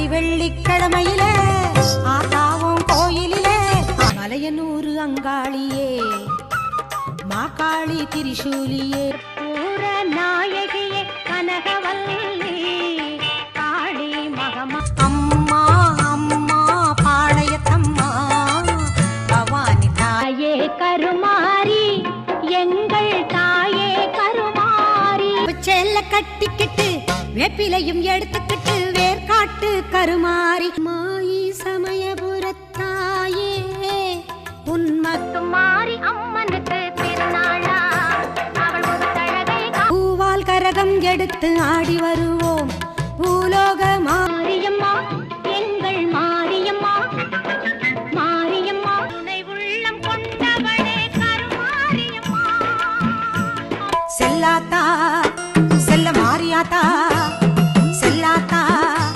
ஆடி வெள்ளிக்கிழமையில ஆத்தாவும் கோயிலிலே மலையனூர் அங்காளியே மாக்காளி திரிசூலியே. பூர நாயகியே கனகவல்லி காளி மகமா. அம்மா அம்மா பாளையத்தம்மா பவானி தாயே. கருமாரி எங்கள் தாயே கருமாரி செல்ல கட்டிக்கிட்டு வேப்பிலையும் எடுத்துக்கிட்டு வேர்காட்டு தருமாறி மாயி சமயபுரத்தாயே உன்மத்தும் மாறி அம்மனுக்கு திருநாளா பூவால் கரகம் எடுத்து ஆடி வருவோம். பூலோக மாரியம்மா எங்கள் மாரியம்மா. செல்லாத்தா